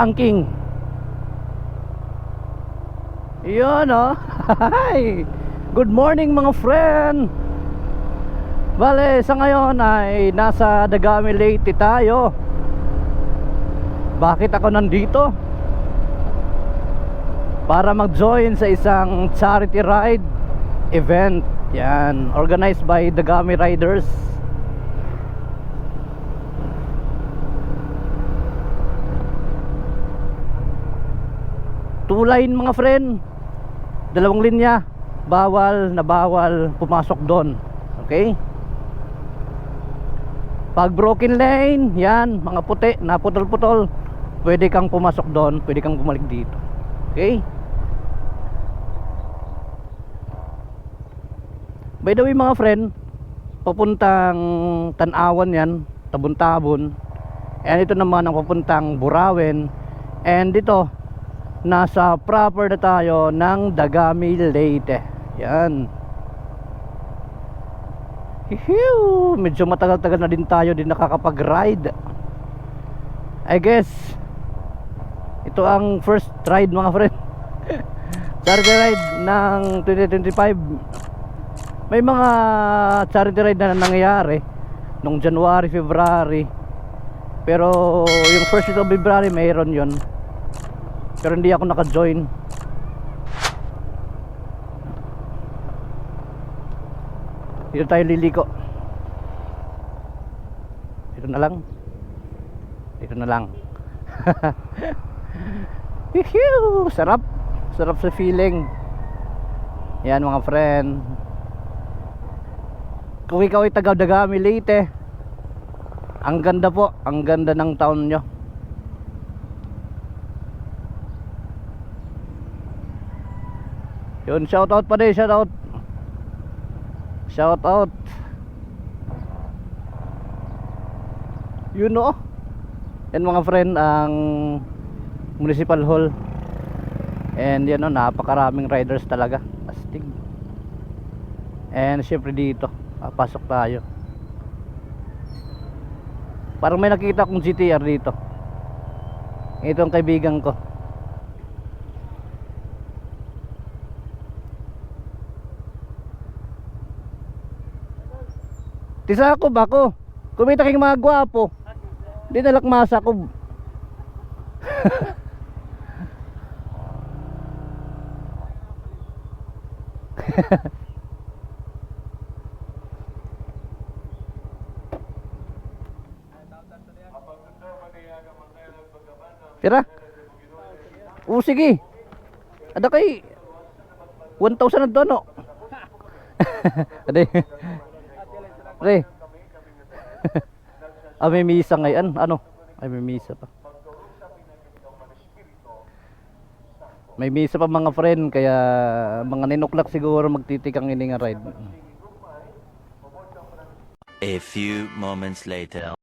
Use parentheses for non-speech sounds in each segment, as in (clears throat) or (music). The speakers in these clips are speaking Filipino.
banking. Yun oh. (laughs) Hi. Good morning mga friend. Bale, sa ngayon ay nasa Dagami Leyte tayo. Bakit ako nandito? Para mag-join sa isang charity ride event. Yan, organized by Dagami Riders. Two line mga friend. Dalawang linya. Bawal na bawal pumasok doon. Okay? Pag broken lane, yan, mga puti, naputol-putol, pwede kang pumasok doon, pwede kang bumalik dito. Okay? By the way mga friend, papuntang Tanawan yan, Tabon-Tabon. And ito naman ang papuntang Burawen. And dito, nasa proper na tayo ng Dagami Leyte. Yan. Hihiw! Medyo matagal-tagal na din tayo din nakakapag-ride. I guess, ito ang first ride mga friend. (laughs) Charity ride ng 2025. May mga charity ride na nangyayari nung January, February. Pero yung first of February mayroon yon. Pero hindi ako naka-join. Dito tayo liliko. Dito na lang. Dito na lang. (laughs) Sarap. Sarap sa feeling. Yan mga friend. Kung ikaw ay taga Dagami Leyte, ang ganda po. Ang ganda ng town nyo. Yun, shout out pa din, shout out. Shout out. Yun o. Yan mga friend, ang Municipal Hall. And yan o, napakaraming riders talaga. Astig. And syempre dito, papasok tayo. Parang may nakita akong GTR dito. Ito ang kaibigan ko. Tisa ako ba ko? Kumita kayong mga gwapo. Di nalakmasa ko. Tira. O sige. Ada kay 1,000 na doon, no? (laughs) Ade. Pre. (laughs) ah, may misa ngayon. Ano? Ay, may misa pa. May misa pa mga friend, kaya mga ninuklak siguro magtitikang ini nga ride. A few moments later.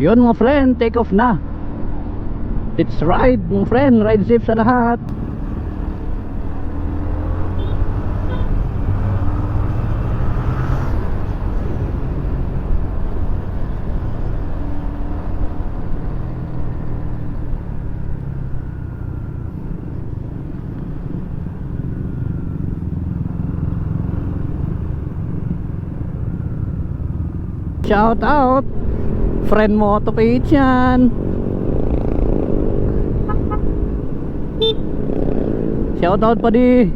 Yun mga friend, take off na. Let's ride mga friend, ride safe sa lahat. Shout out Friend mo to page yan. Shout out pa di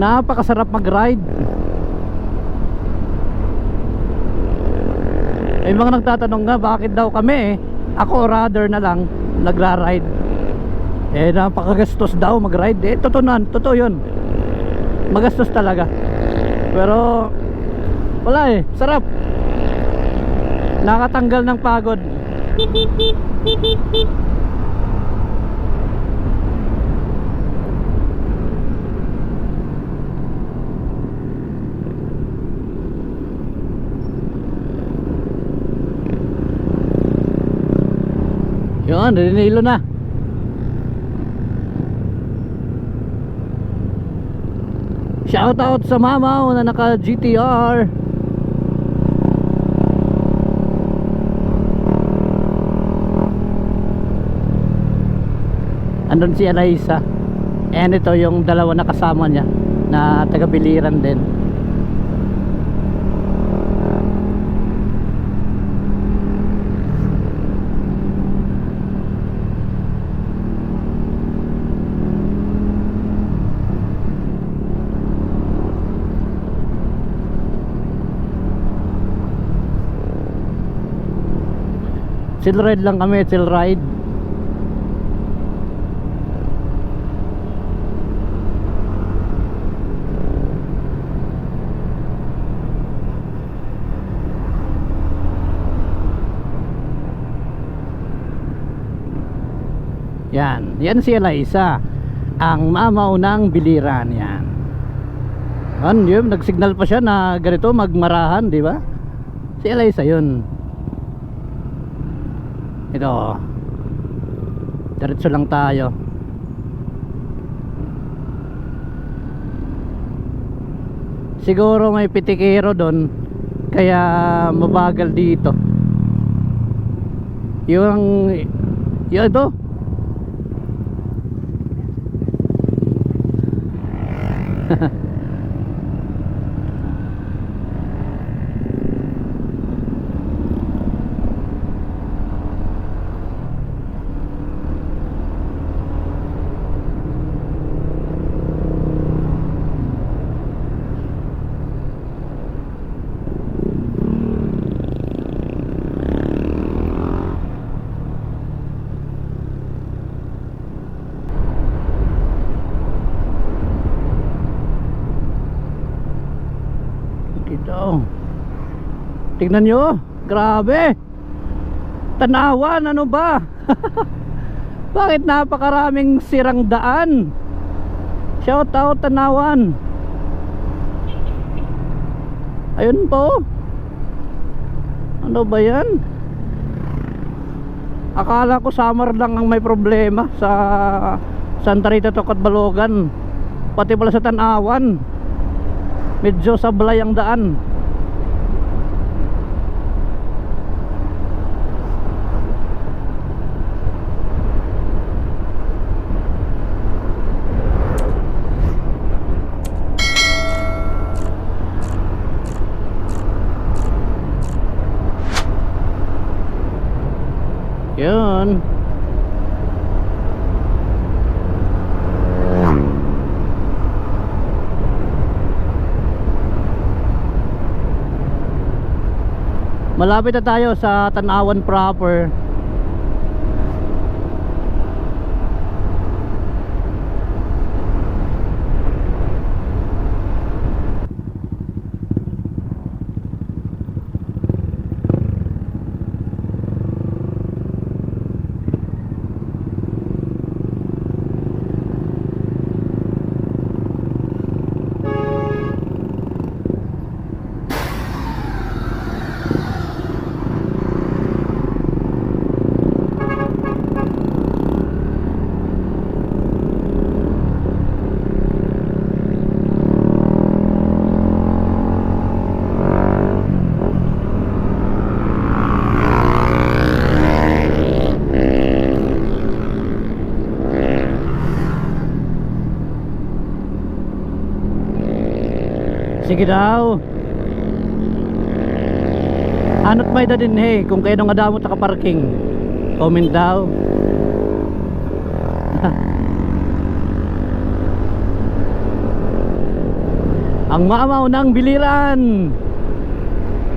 Napakasarap mag-ride May mga nagtatanong nga bakit daw kami eh? Ako rather na lang nagra-ride. Eh napakagastos daw mag-ride. Eh totoo na, totoo yun. Magastos talaga. Pero Wala eh, sarap. Nakatanggal ng pagod (laughs) Yun, rinilo na Shout out sa mamaw na naka GTR Andun si Alaisa And ito yung dalawa na kasama niya Na taga-biliran din Chill ride lang kami, chill ride. Yan, yan si Eliza Ang mamaw ng biliran yan Yan, yun, nagsignal pa siya na ganito magmarahan, di ba? Si Eliza yun ito diretso lang tayo. Siguro may pitikero doon kaya mabagal dito. Yung yung ito. Dito. (laughs) Tingnan nyo. Grabe. Tanawan, ano ba? (laughs) Bakit napakaraming sirang daan? Shout out Tanawan. Ayun po. Ano ba yan? Akala ko summer lang ang may problema sa Santa Rita Tocot Balogan. Pati pala sa Tanawan medyo sablay ang daan yun Malapit na tayo sa Tanawan proper. Sige daw. Anot may da din he kung kayo nga daw mo parking. Comment daw. (laughs) Ang mamaw ng biliran.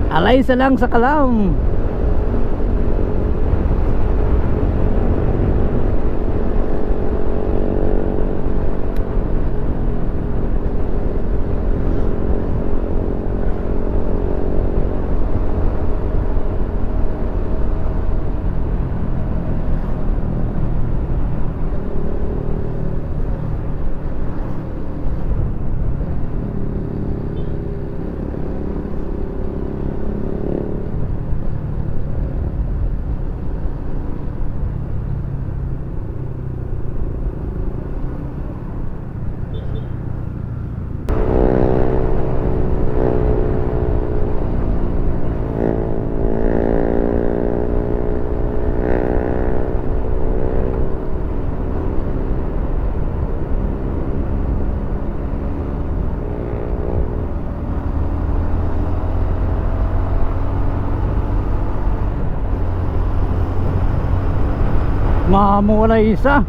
Alay sa lang sa kalam. Mamula isa.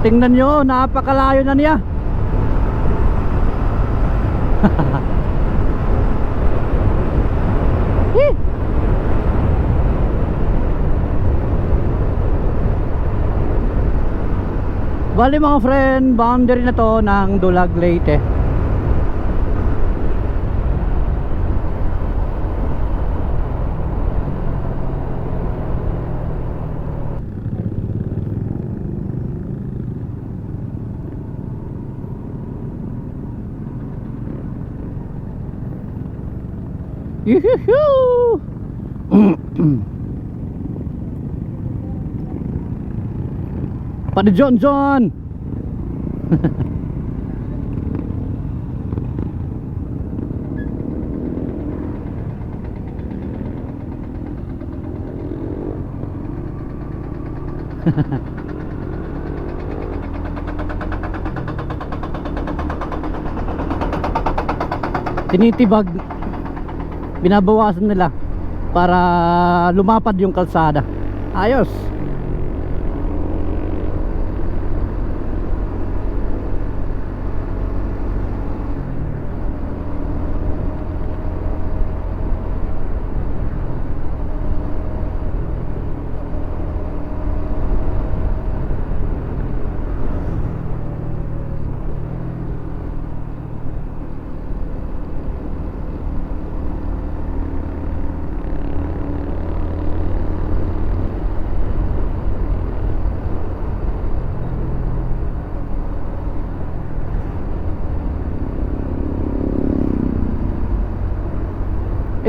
Tingnan nyo, napakalayo na niya. (laughs) Bali mga friend, boundary na to ng Dulag Leyte. Pada John John. (laughs) Tinitibag binabawasan nila para lumapad yung kalsada. Ayos.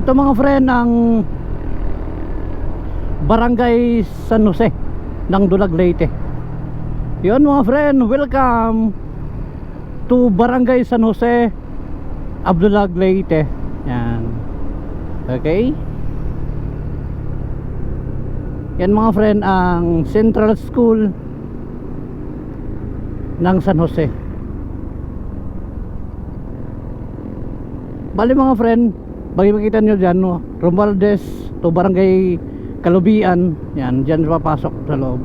Ito mga friend ang Barangay San Jose ng Dulag Leyte. Yun mga friend, welcome to Barangay San Jose Abdulag Leyte. Yan. Okay? Yan mga friend ang Central School ng San Jose. Bali mga friend, bagi makita nyo dyan, no? Romualdez to Barangay Kalubian. Yan, dyan papasok sa loob.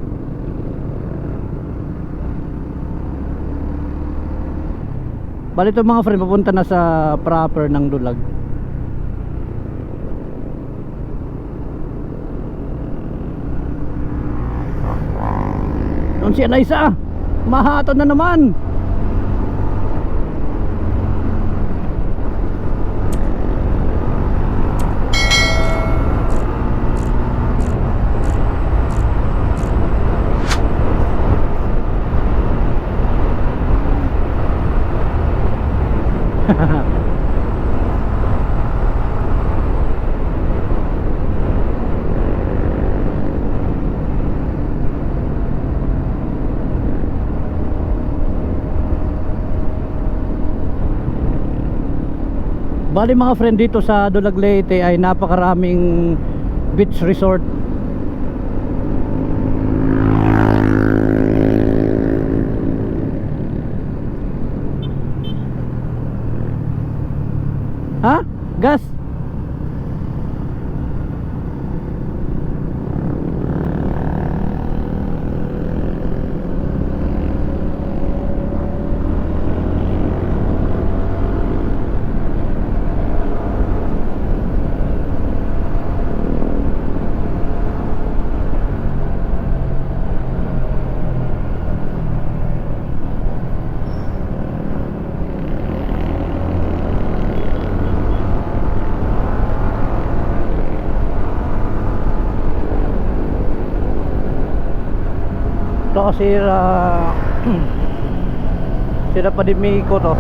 Bali ito mga friend, papunta na sa proper ng Dulag. Doon siya na isa. Mahaton na naman. Bali mga friend dito sa Dulag Leyte ay napakaraming beach resort. Oh (clears throat) sira pa din Miko to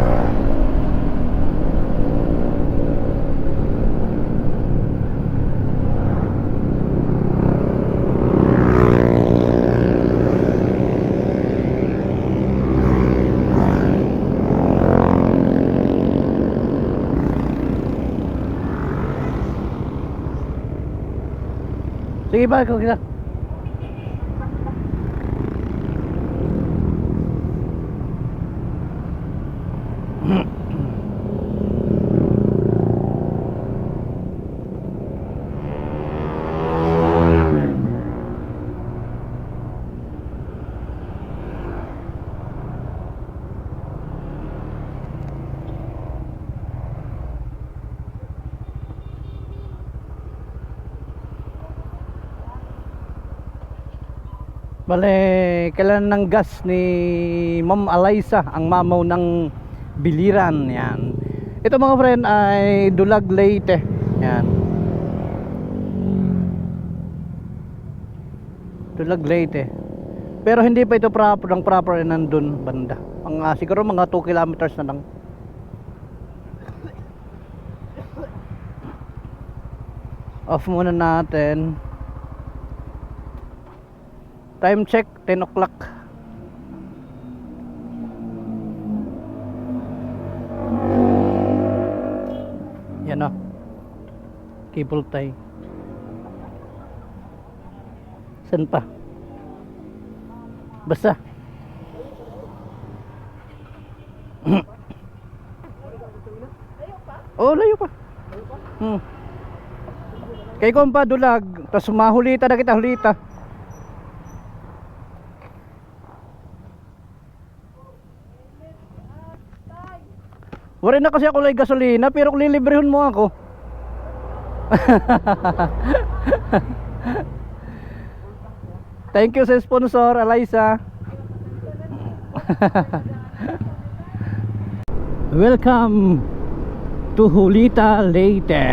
Sige ba, ikaw kita. Bale, kailan ng gas ni Ma'am Alaysa ang mamaw ng biliran yan. Ito mga friend ay Dulag Leyte. Yan. Dulag Leyte. Pero hindi pa ito proper ng proper nandun banda. Mga siguro mga 2 kilometers na lang. Off muna natin. Time check, 10 o'clock. Yan o. Cable tie. Saan pa? Basta. (clears throat) oh, layo pa. Hmm. Kay kompa dulag, tas mahulita na kita hulita. Wala na kasi ako lay gasolina pero lilibrehon mo ako. (laughs) Thank you sa sponsor, Eliza. (laughs) Welcome to Hulita Leyte.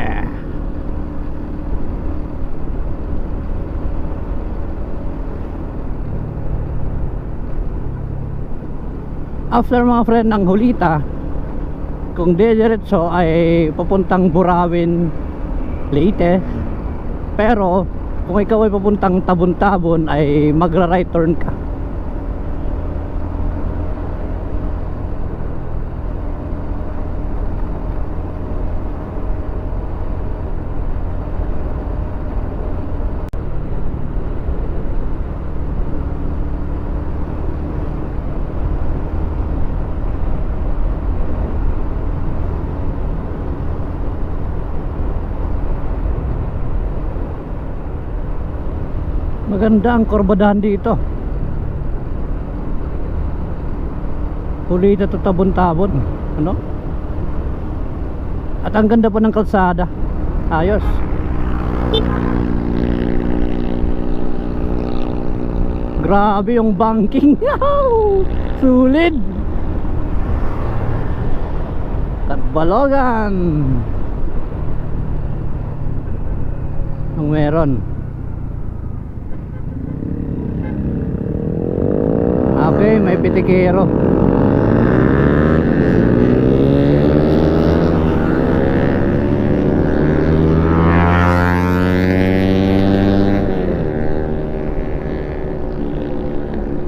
After mga friend ng Hulita, kung diretso ay papuntang Burawin Leyte. Pero kung ikaw ay papuntang Tabon-Tabon ay magra right turn ka maganda ang kurbadahan dito. Huli na to tabon-tabon. Ano? At ang ganda pa ng kalsada. Ayos. Grabe yung banking. (laughs) Sulit. Katbalogan ang meron Pitikero.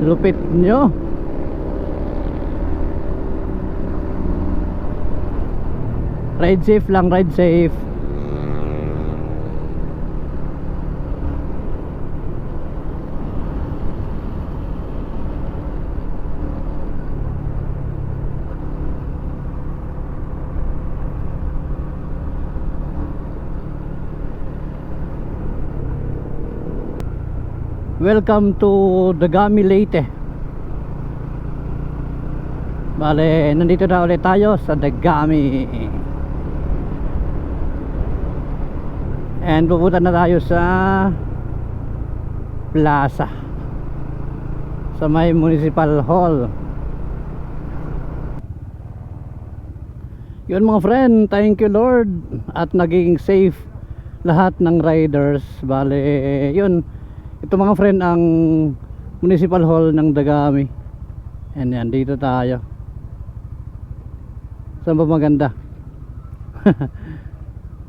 Lupit nyo. Ride safe lang, ride safe. Welcome to Dagami Leyte. Bale, nandito na ulit tayo sa Dagami. And pupunta na tayo sa Plaza. Sa may Municipal Hall. Yun mga friend, thank you Lord. At naging safe lahat ng riders. Bale, yun ito mga friend ang Municipal Hall ng Dagami. Yan yan, dito tayo. Saan ba maganda? (laughs)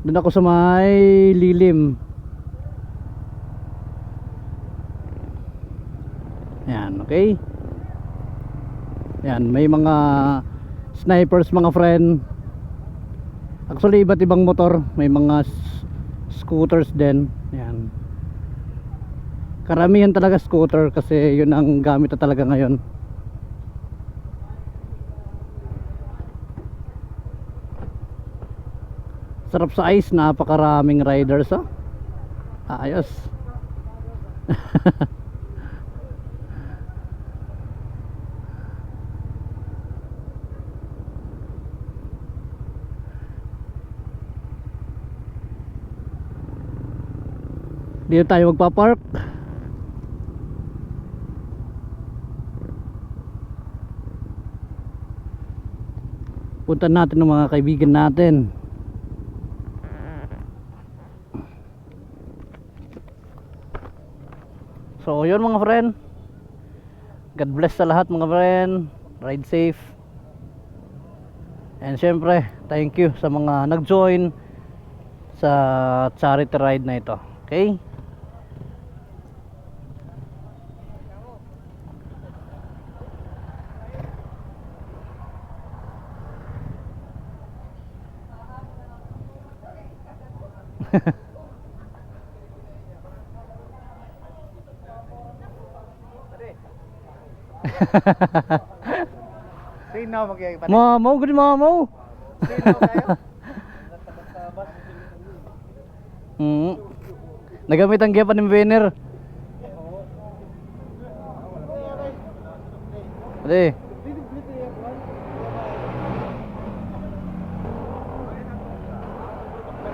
Doon ako sa may lilim. Yan, okay? Yan, may mga snipers mga friend. Actually, iba't ibang motor. May mga scooters din. Yan. Karamihan talaga scooter kasi yun ang gamit na talaga ngayon. Sarap sa ice, napakaraming riders oh. Ayos. (laughs) Dito tayo magpa-park. Punta natin ng mga kaibigan natin. So, yun mga friend. God bless sa lahat mga friend. Ride safe. And syempre, thank you sa mga nag-join sa charity ride na ito. Okay? Sino pa? Mamaw, gani mamaw. Sino kayo? Hmm. Nagamit ang giyapan ng Vener. Ade.